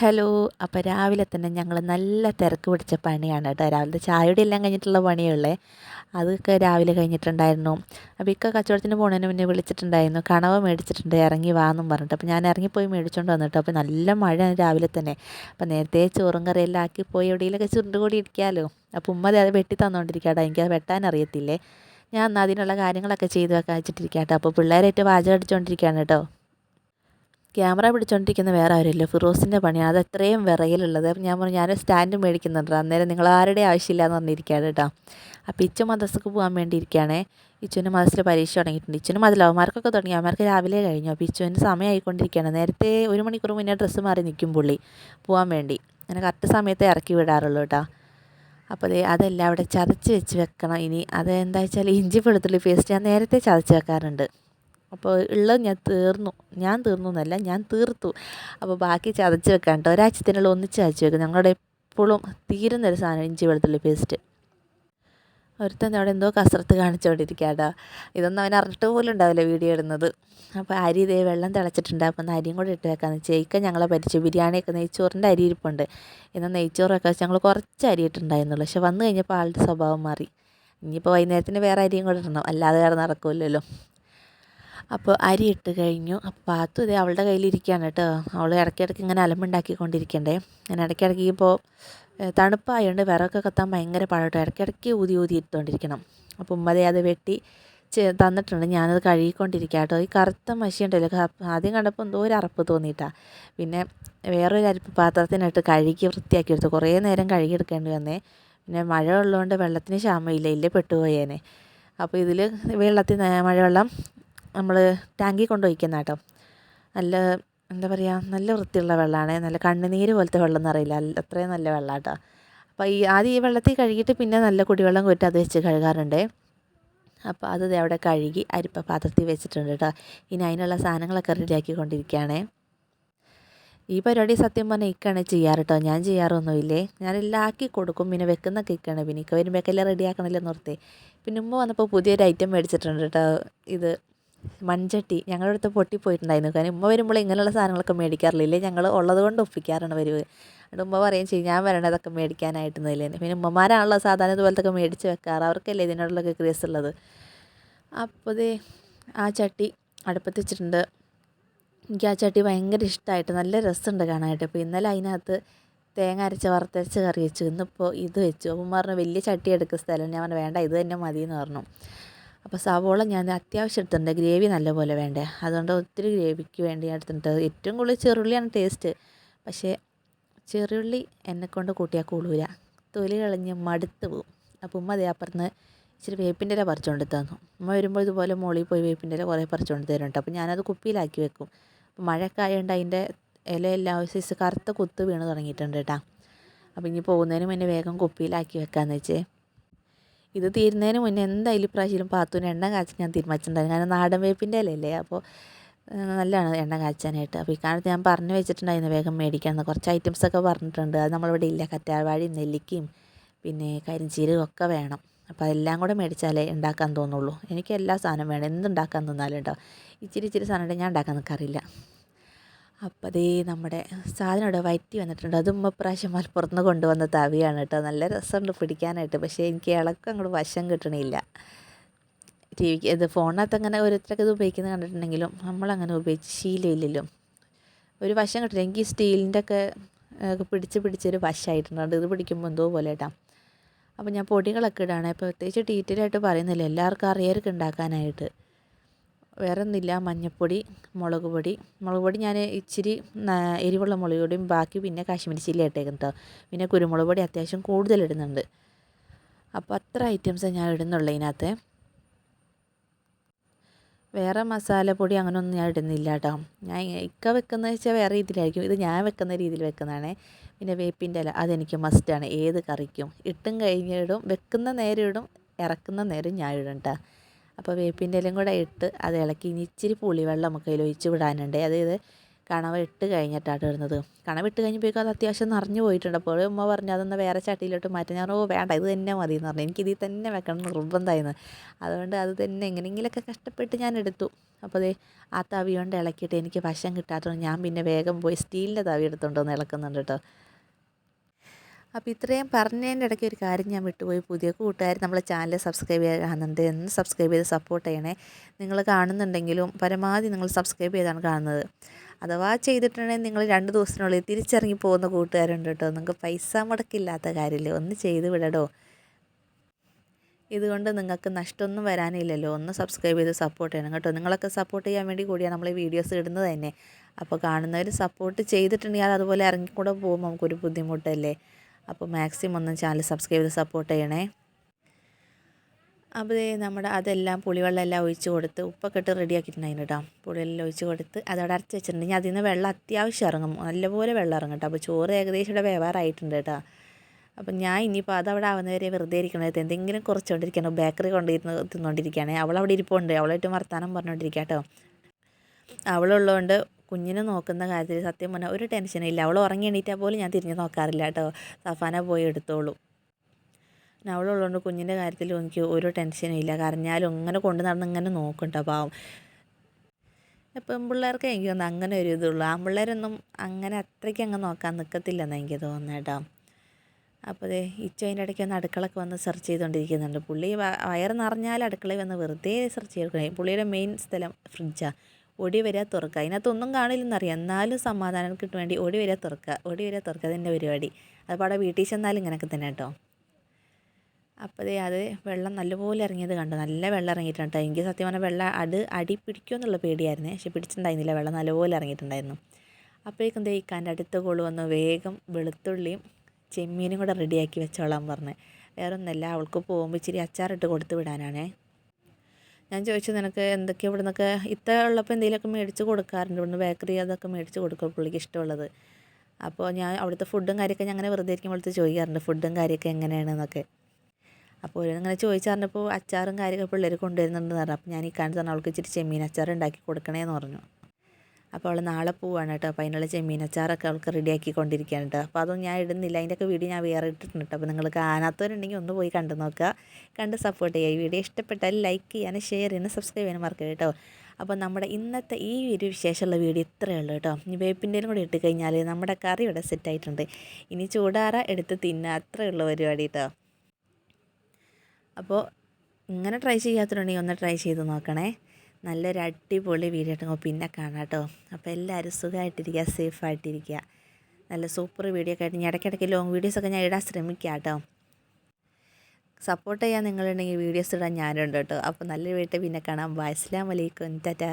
Hello അപ്പോൾ രാവിലെ തന്നെ ഞങ്ങൾ നല്ല തിരക്ക് പിടിച്ച പണിയാണ് കേട്ടോ. രാവിലത്തെ ചായയുടെ എല്ലാം കഴിഞ്ഞിട്ടുള്ള പണിയുള്ളേ അതൊക്കെ രാവിലെ കഴിഞ്ഞിട്ടുണ്ടായിരുന്നു. അപ്പോൾ ഇക്ക കച്ചവടത്തിന് പോകുന്നതിന് മുന്നേ വിളിച്ചിട്ടുണ്ടായിരുന്നു. കണവ മേടിച്ചിട്ടുണ്ട്. ഇറങ്ങി വാന്നും പറഞ്ഞിട്ട്. അപ്പോൾ ഞാൻ ഇറങ്ങിപ്പോയി മേടിച്ചുകൊണ്ട് വന്നിട്ട്. അപ്പോൾ നല്ല മഴയാണ് രാവിലെ തന്നെ. അപ്പോൾ നേരത്തെ ചോറും കറിയെല്ലാം ആക്കി പോയി എവിടെയെങ്കിലൊക്കെ ചുരുണ്ട് കൂടി ഇരിക്കാമല്ലോ അപ്പോൾ ഉമ്മ അത് വെട്ടി തന്നുകൊണ്ടിരിക്കാട്ടോ എനിക്കത് വെട്ടാൻ അറിയത്തില്ലേ. ഞാൻ അതിനുള്ള കാര്യങ്ങളൊക്കെ ചെയ്ത് വെക്കാൻ വെച്ചിട്ടിരിക്കാം കേട്ടോ. അപ്പോൾ പിള്ളേരായിട്ട് വാചകം അടിച്ചുകൊണ്ടിരിക്കുകയാണ് കേട്ടോ. ക്യാമറ പിടിച്ചുകൊണ്ടിരിക്കുന്ന വേറെ ആരുമില്ല. ഫിറോസിന്റെ പണിയാണ് അത് അത്രയും വിറയിലുള്ളത് അപ്പം ഞാൻ പറഞ്ഞു ഞാൻ സ്റ്റാൻഡ് മേടിക്കുന്നുണ്ട്. അന്നേരം നിങ്ങൾ ആരുടെ ആവശ്യമില്ല എന്ന് പറഞ്ഞിരിക്കുകയാണ് കേട്ടോ. അപ്പോൾ ഇച്ചു മദ്രസക്ക് പോകാൻ വേണ്ടി ഇച്ചുവിന്റെ മദ്രസിൽ പരീക്ഷ തുടങ്ങിയിട്ടുണ്ട്. ഇച്ചുവിന് മതിൽ അവന്മാർക്കൊക്കെ തുടങ്ങി. അവന്മാർക്ക് രാവിലെ കഴിഞ്ഞു. അപ്പോൾ ഇച്ചുവിന് സമയമായിക്കൊണ്ടിരിക്കുകയാണ് നേരത്തെ ഒരു മണിക്കൂർ മുന്നേ ഡ്രസ്സ് മാറി നിൽക്കും പുള്ളി പോകാൻ വേണ്ടി. അങ്ങനെ കറക്റ്റ് സമയത്തെ ഇറക്കി വിടാറുള്ളൂ കേട്ടോ. അപ്പോൾ ദേ അതെല്ലാം അവിടെ ചതച്ച് വെച്ച് വെക്കണം. ഇനി അതെന്താ വെച്ചാൽ ഇഞ്ചി വെളുത്തുള്ളി പേസ്റ്റ് ഞാൻ നേരത്തെ ചതച്ച് വെക്കാറുണ്ട്. അപ്പോൾ ഉള്ളത് ഞാൻ തീർന്നു. ഞാൻ തീർന്നു എന്നല്ല ഞാൻ തീർത്തു. അപ്പോൾ ബാക്കി ചതച്ച് വെക്കാൻ കേട്ടോ ഒരാഴ്ചത്തിനുള്ള ഒന്നിച്ച് ചതച്ച് വെക്കും. ഞങ്ങളുടെ എപ്പോഴും തീരുന്നൊരു സാധനം ഇഞ്ചി വെളുത്തുള്ളി പേസ്റ്റ് ഒരുത്തൻ അവിടെ എന്തോ കസരത്ത് കാണിച്ചുകൊണ്ടിരിക്കുക കേട്ടോ ഇതൊന്നും അവൻ അറിഞ്ഞിട്ട് പോലും ഉണ്ടാവില്ല വീഡിയോ ഇടുന്നത്. അപ്പോൾ അരി ഇതേ വെള്ളം തിളച്ചിട്ടുണ്ട്. ഒന്ന് അരിയും കൂടെ ഇട്ട് വെക്കാമെന്ന് ചേക്ക ഞങ്ങളെ പരിച്ചു. ബിരിയാണിയൊക്കെ നെയ്ച്ചോറിന്റെ അരി ഇരിപ്പുണ്ട്. എന്നാൽ നെയ്ച്ചോറൊക്കെ വെച്ച് ഞങ്ങൾ കുറച്ച് അരി ഇട്ടുണ്ടായിരുന്നുള്ളൂ പക്ഷെ വന്നു കഴിഞ്ഞപ്പോൾ ആളുടെ സ്വഭാവം മാറി. ഇനിയിപ്പോൾ വൈകുന്നേരത്തിന് വേറെ അരിയും കൂടെ ഇടണം. അല്ലാതെ വേറെ നടക്കില്ലല്ലോ. അപ്പോൾ അരി ഇട്ട് കഴിഞ്ഞു. അപ്പോൾ പാത്തു ഇതേ അവളുടെ കയ്യിലിരിക്കുകയാണ് കേട്ടോ. അവൾ ഇടയ്ക്കിടയ്ക്ക് ഇങ്ങനെ അലമ്പുണ്ടാക്കിക്കൊണ്ടിരിക്കണ്ടേ. ഞാൻ ഇടയ്ക്കിടയ്ക്ക് ഇപ്പോൾ തണുപ്പായതുകൊണ്ട് വിറകൊക്കെ കത്താൻ ഭയങ്കര പാടട്ടോ. ഇടയ്ക്കിടയ്ക്ക് ഊതി ഊതി ഇട്ടുകൊണ്ടിരിക്കണം അപ്പോൾ ഉമ്മതേ അത് വെട്ടി തന്നിട്ടുണ്ട്. ഞാനത് കഴുകിക്കൊണ്ടിരിക്കുക കേട്ടോ ഈ കറുത്ത മഷി ഉണ്ടല്ലോ ആദ്യം കണ്ടപ്പോൾ എന്തോ ഒരു അറപ്പ് തോന്നിയിട്ടാ. പിന്നെ വേറൊരു അരിപ്പ് പാത്രത്തിനിട്ട് കഴുകി വൃത്തിയാക്കി എടുത്തു. കുറേ നേരം കഴുകിയെടുക്കേണ്ടി വന്നേ. പിന്നെ മഴ ഉള്ളതുകൊണ്ട് വെള്ളത്തിന് ക്ഷാമമില്ല ഇല്ലേ. പെട്ടുപോയേനെ. അപ്പോൾ ഇതിൽ വെള്ളത്തിൽ മഴവെള്ളം നമ്മൾ ടാങ്കിൽ കൊണ്ട് ഒഴിക്കുന്ന കേട്ടോ. നല്ല എന്താ പറയുക നല്ല വൃത്തിയുള്ള വെള്ളമാണ് നല്ല കണ്ണുനീര് പോലത്തെ വെള്ളം എന്നറിയില്ല അത്രയും നല്ല വെള്ളം കേട്ടോ. അപ്പോൾ ഈ ആദ്യം ഈ വെള്ളത്തിൽ കഴുകിയിട്ട് പിന്നെ നല്ല കുടിവെള്ളം കൊറ്റി അത് വെച്ച് കഴുകാറുണ്ട്. അപ്പോൾ അത് അവിടെ കഴുകി അരിപ്പ പാത്രത്തിൽ വെച്ചിട്ടുണ്ട് കേട്ടോ. ഇനി അതിനുള്ള സാധനങ്ങളൊക്കെ റെഡിയാക്കിക്കൊണ്ടിരിക്കുകയാണേ ഈ പരിപാടി സത്യം പറഞ്ഞാൽ ഇക്കാണ് ചെയ്യാറ് കേട്ടോ. ഞാൻ ചെയ്യാറൊന്നുമില്ലേ? ഞാനെല്ലാം ആക്കി കൊടുക്കും. പിന്നെ വെക്കുന്നൊക്കെ ഇക്കാണ്. പിന്നെ ഇക്ക വരുമ്പോഴേക്കെല്ലാം റെഡിയാക്കണമല്ലോ നിർത്തി പിന്നെ ഉമ്മ വന്നപ്പോൾ പുതിയൊരു ഐറ്റം മേടിച്ചിട്ടുണ്ട് കേട്ടോ. ഇത് മൺചട്ടി ഞങ്ങളുടെ അടുത്ത് പൊട്ടിപ്പോയിട്ടുണ്ടായിരുന്നു. കാരണം ഉമ്മ വരുമ്പോൾ ഇങ്ങനെയുള്ള സാധനങ്ങളൊക്കെ മേടിക്കാറില്ലേ. ഞങ്ങൾ ഉള്ളത് കൊണ്ട് ഒപ്പിക്കാറാണ് വരുവ്. അതുകൊണ്ട് ഉമ്മ പറയും ചെയ്യും ഞാൻ വരണതൊക്കെ മേടിക്കാനായിട്ടൊന്നുമില്ലേ പിന്നെ ഉമ്മമാരാണല്ലോ സാധാരണ ഇതുപോലത്തൊക്കെ മേടിച്ച് വെക്കാറ്. അവർക്കല്ലേ ഇതിനോടുള്ളൊക്കെ ക്രേസ് ഉള്ളത് അപ്പോൾ ആ ചട്ടി അടുപ്പത്ത് വെച്ചിട്ടുണ്ട്. എനിക്ക് ആ ചട്ടി ഭയങ്കര ഇഷ്ടമായിട്ട് നല്ല രസമുണ്ട് കാണാനായിട്ട്. അപ്പോൾ ഇന്നലെ അതിനകത്ത് തേങ്ങ അരച്ച് വറുത്തരച്ച് കറി വെച്ചു. ഇന്നിപ്പോൾ ഇത് വെച്ചു. അപ്പം പറഞ്ഞു വലിയ ചട്ടി എടുക്കുന്ന സ്ഥലം ഞാൻ പറഞ്ഞു വേണ്ട ഇത് തന്നെ മതി എന്ന് പറഞ്ഞു. അപ്പോൾ സവോള ഞാൻ അത്യാവശ്യം എടുത്തിട്ടുണ്ട്. ഗ്രേവി നല്ലപോലെ വേണ്ടേ? അതുകൊണ്ട് ഒത്തിരി ഗ്രേവിക്ക് വേണ്ടി ഞാൻ എടുത്തിട്ടുണ്ട്. ഏറ്റവും കൂടുതൽ ചെറുള്ളിയാണ് ടേസ്റ്റ് പക്ഷേ ചെറുള്ളി എന്നെക്കൊണ്ട് കൂട്ടിയാൽ കൂടൂല തൊലി കളഞ്ഞ് മടുത്ത് പോവും. അപ്പോൾ ഉമ്മ അതേ അപ്പുറത്ത് ഇച്ചിരി വേപ്പിന്റെ ഇല പറിച്ചുകൊണ്ട് തന്നു. ഉമ്മ വരുമ്പോൾ ഇതുപോലെ മുകളിൽ പോയി വേപ്പിന്റെ ഇല കുറേ പറിച്ചുകൊണ്ട് തരുന്നുണ്ട്. അപ്പോൾ ഞാനത് കുപ്പിയിലാക്കി വെക്കും. അപ്പോൾ മഴയൊക്കെ അതിന്റെ ഇലയെല്ലാം സൈസ് കറുത്ത കുത്ത് വീണ് തുടങ്ങിയിട്ടുണ്ട് കേട്ടോ. അപ്പോൾ ഇനി പോകുന്നതിന് മുന്നേ വേഗം കുപ്പിയിലാക്കി വെക്കാമെന്ന് വെച്ചേ. ഇത് തീരുന്നതിന് മുന്നേ എന്തായാലും ഇപ്രാവശ്യം പാത്തൂന് എണ്ണ കാച്ചാൻ ഞാൻ തീരുമാനിച്ചിട്ടുണ്ടായിരുന്നു. കാരണം നാടൻ വേപ്പിന്റെ ഇലയല്ലേ? അപ്പോൾ നല്ലതാണ് എണ്ണ കാച്ചാനായിട്ട്. അപ്പോൾ ഇക്കാലത്ത് കാലത്ത് ഞാൻ പറഞ്ഞു വെച്ചിട്ടുണ്ടായിരുന്നു വേഗം മേടിക്കണം കുറച്ച് ഐറ്റംസൊക്കെ പറഞ്ഞിട്ടുണ്ട്. അത് നമ്മളിവിടെ ഇല്ല. കറ്റാർവാഴി നെല്ലിക്കയും പിന്നെ കരിഞ്ചീരകം ഒക്കെ വേണം. അപ്പോൾ അതെല്ലാം കൂടെ മേടിച്ചാലേ ഉണ്ടാക്കാൻ തോന്നുള്ളൂ. എനിക്ക് എല്ലാ സാധനം വേണം. എന്തുണ്ടാക്കാൻ തന്നാലും ഉണ്ടാവും. ഇച്ചിരി ഇച്ചിരി സാധനം ഞാൻ ഉണ്ടാക്കാൻ നിൽക്കാറില്ല. അപ്പോൾ അതേ നമ്മുടെ സാധനം ഇവിടെ വയറ്റി വന്നിട്ടുണ്ട്. അതും മലപ്പുറത്ത് കൊണ്ടുവന്ന തവിയാണ് കേട്ടോ. നല്ല രസമുണ്ട് പിടിക്കാനായിട്ട്. പക്ഷേ എനിക്ക് ഇളക്കം അങ്ങോട്ട് വശം കിട്ടണില്ല. ടി വിക്ക് ഇത് ഫോണിനകത്ത് അങ്ങനെ ഓരോരുത്തരൊക്കെ ഇത് ഉപയോഗിക്കുന്നത് കണ്ടിട്ടുണ്ടെങ്കിലും നമ്മളങ്ങനെ ഉപയോഗിച്ച് ശീലമില്ലല്ലോ. ഒരു വശം കിട്ടില്ല എനിക്ക് സ്റ്റീലിന്റെ ഒക്കെ പിടിച്ച് പിടിച്ചൊരു വശമായിട്ടുണ്ട് ഇത് പിടിക്കുമ്പോൾ എന്തോ പോലെ കേട്ടോ. അപ്പോൾ ഞാൻ പൊടികളൊക്കെ ഇടാണ്. പ്രത്യേകിച്ച് ഡീറ്റെയിൽ ആയിട്ട് പറയുന്നില്ല. എല്ലാവർക്കും അറിയാർക്ക് ഉണ്ടാക്കാനായിട്ട്. വേറെ ഒന്നുമില്ല മഞ്ഞൾപ്പൊടി മുളക് പൊടി. മുളക് പൊടി ഞാൻ ഇച്ചിരി എരിവുള്ള മുളക് പൊടിയും ബാക്കി പിന്നെ കാശ്മീരി ചില്ലി ഇട്ടേക്കുന്നത് കേട്ടോ പിന്നെ കുരുമുളക് പൊടി അത്യാവശ്യം കൂടുതൽ ഇടുന്നുണ്ട്. അപ്പോൾ അത്ര ഐറ്റംസ് ഞാൻ ഇടുന്നുള്ളൂ ഇതിനകത്ത്. വേറെ മസാലപ്പൊടി അങ്ങനെയൊന്നും ഞാൻ ഇടുന്നില്ല കേട്ടോ ഞാൻ ഇക്ക വെക്കുന്നത് വെച്ചാൽ വേറെ രീതിയിലായിരിക്കും. ഇത് ഞാൻ വെക്കുന്ന രീതിയിൽ വെക്കുന്നതാണ്. പിന്നെ വേപ്പിന്റെ ഇല അതെനിക്ക് മസ്റ്റാണ് ഏത് കറിക്കും. ഇട്ടും കഴിഞ്ഞിടും. വെക്കുന്ന നേരം ഇടും. ഇറക്കുന്ന നേരം ഞാൻ ഇടും കേട്ടോ അപ്പോൾ വേപ്പിന്റെ ഇലയും കൂടെ ഇട്ട് അത് ഇളക്കി. ഇനി ഇച്ചിരി പുളിവെള്ളം നമുക്ക് അതിൽ ഒഴിച്ച് വിടാനുണ്ട്. അതായത് കണവ ഇട്ട് കഴിഞ്ഞിട്ടാണ് ഇടുന്നത്. കണവ ഇട്ട് കഴിഞ്ഞപ്പോഴേക്കും അത് അത്യാവശ്യം നിറഞ്ഞു പോയിട്ടുണ്ട്. അപ്പോൾ ഉമ്മ പറഞ്ഞു അതൊന്ന് വേറെ ചട്ടിയിലോട്ട് മാറ്റി ഞാൻ ഓ വേണ്ട. ഇത് തന്നെ മതി എന്ന് പറഞ്ഞു. എനിക്ക് ഇതിൽ തന്നെ വെക്കണം നിർബന്ധമായിരുന്നു. അതുകൊണ്ട് അത് തന്നെ എങ്ങനെയെങ്കിലുമൊക്കെ കഷ്ടപ്പെട്ട് ഞാൻ എടുത്തു. അപ്പോൾ അതേ ആ തവി കൊണ്ട് ഇളക്കിയിട്ട് എനിക്ക് വശം കിട്ടാത്തതുകൊണ്ട് ഞാൻ പിന്നെ വേഗം പോയി സ്റ്റീലിന്റെ തവി എടുത്തുകൊണ്ട് വന്ന് ഇളക്കുന്നുണ്ട് കേട്ടോ. അപ്പോൾ ഇത്രയും പറഞ്ഞതിന്റെ ഇടയ്ക്ക് ഒരു കാര്യം ഞാൻ വിട്ടുപോയി. പുതിയ കൂട്ടുകാർ നമ്മളെ ചാനൽ സബ്സ്ക്രൈബ് ചെയ്യാനുണ്ട് എന്ന് സബ്സ്ക്രൈബ് ചെയ്ത് സപ്പോർട്ട് ചെയ്യണേ. നിങ്ങൾ കാണുന്നുണ്ടെങ്കിലും പരമാവധി നിങ്ങൾ സബ്സ്ക്രൈബ് ചെയ്താണ് കാണുന്നത്. അഥവാ ചെയ്തിട്ടുണ്ടെങ്കിൽ നിങ്ങൾ രണ്ട് ദിവസത്തിനുള്ളിൽ തിരിച്ചിറങ്ങി പോകുന്ന കൂട്ടുകാരുണ്ട് കേട്ടോ. നിങ്ങൾക്ക് പൈസ മുടക്കില്ലാത്ത കാര്യമില്ല ഒന്ന് ചെയ്ത് വിടടോ. ഇതുകൊണ്ട് നിങ്ങൾക്ക് നഷ്ടമൊന്നും വരാനില്ലല്ലോ. ഒന്ന് സബ്സ്ക്രൈബ് ചെയ്ത് സപ്പോർട്ട് ചെയ്യണം കേട്ടോ. നിങ്ങളൊക്കെ സപ്പോർട്ട് ചെയ്യാൻ വേണ്ടി കൂടിയാണ് നമ്മൾ ഈ വീഡിയോസ് ഇടുന്നത് തന്നെ. അപ്പോൾ കാണുന്നവർ സപ്പോർട്ട് ചെയ്തിട്ടുണ്ടെങ്കിൽ അതുപോലെ ഇറങ്ങിക്കൂടെ പോകുമ്പോൾ നമുക്കൊരു ബുദ്ധിമുട്ടല്ലേ? അപ്പോൾ മാക്സിമം ഒന്ന് ചാനൽ സബ്സ്ക്രൈബ് ചെയ്ത് സപ്പോർട്ട് ചെയ്യണേ. അപ്പോൾ നമ്മുടെ അതെല്ലാം പുളിവെള്ളം എല്ലാം ഒഴിച്ച് കൊടുത്ത് ഉപ്പൊക്കെ ഇട്ട് റെഡിയാക്കിയിട്ടുണ്ടായിരുന്നു കേട്ടോ പുളിയെല്ലാം ഒഴിച്ച് കൊടുത്ത് അതവിടെ അരച്ച് വെച്ചിട്ടുണ്ടെങ്കിൽ അതിൽ നിന്ന് വെള്ളം അത്യാവശ്യം ഇറങ്ങും. നല്ലപോലെ വെള്ളം ഇറങ്ങും കേട്ടോ അപ്പോൾ ചോറ് ഏകദേശം ഇവിടെ വേവാറായിട്ടുണ്ട് കേട്ടോ അപ്പം ഞാൻ ഇനിയിപ്പോൾ അതവിടെ ആവുന്നവരെ വെറുതെ ഇരിക്കണത് എന്തെങ്കിലും കുറച്ചുകൊണ്ടിരിക്കണോ ബേക്കറി കൊണ്ടിരുന്ന് തിന്നുകൊണ്ടിരിക്കുകയാണെ അവളവിടെ ഇരിപ്പുണ്ട്. അവളായിട്ട് വർത്താനം പറഞ്ഞുകൊണ്ടിരിക്കുക കേട്ടോ അവളുള്ളതുകൊണ്ട് കുഞ്ഞിനെ നോക്കുന്ന കാര്യത്തിൽ സത്യം പറഞ്ഞാൽ ഒരു ടെൻഷനും ഇല്ല. അവൾ ഉറങ്ങി എണീറ്റാൽ പോലും ഞാൻ തിരിഞ്ഞു നോക്കാറില്ല കേട്ടോ. സഫാന പോയി എടുത്തോളൂ. അവളുള്ളതുകൊണ്ട് കുഞ്ഞിന്റെ കാര്യത്തിൽ എനിക്ക് ഒരു ടെൻഷനും ഇല്ല. കരഞ്ഞാലും ഇങ്ങനെ കൊണ്ടു നടന്ന് ഇങ്ങനെ നോക്കണ്ട പാവം. പെൺപിള്ളേർക്ക് എനിക്ക് തോന്നുന്നു അങ്ങനെ ഒരു ഇതുള്ളൂ. ആൺപിള്ളേരൊന്നും അങ്ങനെ അത്രയ്ക്ക് അങ്ങ് നോക്കാൻ നിൽക്കത്തില്ലെന്ന് എനിക്ക് തോന്നുന്നത് കേട്ടോ. അപ്പോൾ അതെ ഇച്ച അതിന്റെ ഇടയ്ക്ക് ഒന്ന് അടുക്കളൊക്കെ വന്ന് സെർച്ച് ചെയ്തുകൊണ്ടിരിക്കുന്നുണ്ട്. പുള്ളി വയറ് നിറഞ്ഞാൽ അടുക്കളയിൽ വന്ന് വെറുതെ സെർച്ച് ചെയ്തു പുള്ളിയുടെ മെയിൻ സ്ഥലം ഫ്രിഡ്ജാണ് ഓടി വരിക തുറക്കുക അതിനകത്തൊന്നും കാണില്ലെന്നറിയാം. എന്നാലും സമാധാനം കിട്ടു വേണ്ടി ഓടി വരിക തുറക്കുക ഓടി വരിക തുറക്കുക അതിന്റെ പരിപാടി. അതിപ്പോൾ അവിടെ വീട്ടിൽ ചെന്നാലും ഇങ്ങനെയൊക്കെ തന്നെ കേട്ടോ. അപ്പോൾ ദേ അത് വെള്ളം നല്ലപോലെ ഇറങ്ങിയത് കണ്ടു. നല്ല വെള്ളം ഇറങ്ങിയിട്ടുണ്ട് എനിക്ക് സത്യം പറഞ്ഞാൽ വെള്ളം അത് അടി പിടിക്കുമോ എന്നുള്ള പേടിയായിരുന്നേ. പക്ഷെ പിടിച്ചിട്ടുണ്ടായിരുന്നില്ല. വെള്ളം നല്ലപോലെ ഇറങ്ങിയിട്ടുണ്ടായിരുന്നു. അപ്പോഴേക്കും ദേ ഇക്കാന്റെ അടുത്ത കോൾ വന്ന്. വേഗം വെളുത്തുള്ളിയും ചെമ്മീനും കൂടെ റെഡിയാക്കി വെച്ചോളാൻ പറഞ്ഞ്. വേറൊന്നല്ല അവൾക്ക് പോകുമ്പോൾ ഇച്ചിരി അച്ചാറിട്ട് കൊടുത്തു വിടാനാണേ. ഞാൻ ചോദിച്ചു നിനക്ക് എന്തൊക്കെയാണ് ഇവിടെ നിന്നൊക്കെ ഇത്ത ഉള്ളപ്പോൾ എന്തെങ്കിലുമൊക്കെ മേടിച്ച് കൊടുക്കാറുണ്ട്. ഇവിടുന്ന് ബേക്കറി അതൊക്കെ മേടിച്ച് കൊടുക്കും പുള്ളിക്ക് ഇഷ്ടമുള്ളത്. അപ്പോൾ ഞാൻ അവിടുത്തെ ഫുഡും കാര്യമൊക്കെ ഞാൻ അങ്ങനെ വെറുതെ ഇരിക്കുമ്പോഴത്തെ ചോദിക്കാറുണ്ട് ഫുഡും കാര്യമൊക്കെ എങ്ങനെയാണെന്നൊക്കെ? അപ്പോൾ ഇങ്ങനെ ചോദിച്ചറിഞ്ഞപ്പോൾ അച്ചാറും കാര്യമൊക്കെ പിള്ളേർ കൊണ്ടുവരുന്നുണ്ടെന്ന് പറഞ്ഞു. അപ്പോൾ ഞാൻ ഈ കാണിച്ചു തന്നെ അവൾക്ക് ഇച്ചിരി ചെമ്മീൻ അച്ചാർ ഉണ്ടാക്കി കൊടുക്കണേന്ന് പറഞ്ഞു. അപ്പോൾ അവൾ നാളെ പോവാണ് കേട്ടോ. അപ്പോൾ അതിനുള്ള ചെമ്മീനച്ചാറൊക്കെ അവൾക്ക് റെഡിയാക്കി കൊണ്ടിരിക്കുകയാണ് കേട്ടോ. അപ്പോൾ അതൊന്നും ഞാൻ ഇടുന്നില്ല. അതിന്റെയൊക്കെ വീഡിയോ ഞാൻ വേറെ ഇട്ടിട്ടുണ്ട് അപ്പോൾ നിങ്ങൾ കാണാത്തവരുണ്ടെങ്കിൽ ഒന്ന് പോയി കണ്ടു നോക്കുക. കണ്ട് സപ്പോർട്ട് ചെയ്യുക. ഈ വീഡിയോ ഇഷ്ടപ്പെട്ടാൽ ലൈക്ക് ചെയ്യാനും ഷെയർ ചെയ്യാനും സബ്സ്ക്രൈബ് ചെയ്യാനും മറക്കരുത് കേട്ടോ. അപ്പോൾ നമ്മുടെ ഇന്നത്തെ ഈ ഒരു വിശേഷമുള്ള വീഡിയോ ഇത്രയേ ഉള്ളൂ കേട്ടോ. ഇനി വേപ്പിന്റെയും കൂടി ഇട്ട് കഴിഞ്ഞാൽ നമ്മുടെ കറി ഇവിടെ സെറ്റായിട്ടുണ്ട് ഇനി ചൂടാറ എടുത്ത് തിന്നുക ഉള്ളൂ പരിപാടി കേട്ടോ. അപ്പോൾ ഇങ്ങനെ ട്രൈ ചെയ്യാത്തതുണ്ടെങ്കിൽ ഒന്ന് ട്രൈ ചെയ്ത് നോക്കണേ. നല്ലൊരു അടിപൊളി വീഡിയോ ഇട്ടുമ്പോൾ പിന്നെ കാണാം കേട്ടോ അപ്പോൾ എല്ലാവരും സുഖമായിട്ടിരിക്കുക സേഫായിട്ടിരിക്കുക. നല്ല സൂപ്പർ വീഡിയോ ഒക്കെ ആയിട്ട് ഞാൻ ഇടയ്ക്കിടയ്ക്ക് ലോങ് വീഡിയോസൊക്കെ ഞാൻ ഇടാൻ ശ്രമിക്കാം കേട്ടോ സപ്പോർട്ട് ചെയ്യാൻ നിങ്ങളുണ്ടെങ്കിൽ വീഡിയോസ് ഇടാൻ ഞാനുണ്ട് കേട്ടോ അപ്പോൾ നല്ല വീട്ടിൽ പിന്നെ കാണാം. ബൈ അസ്ലാം വലൈക്കും ടാറ്റാ.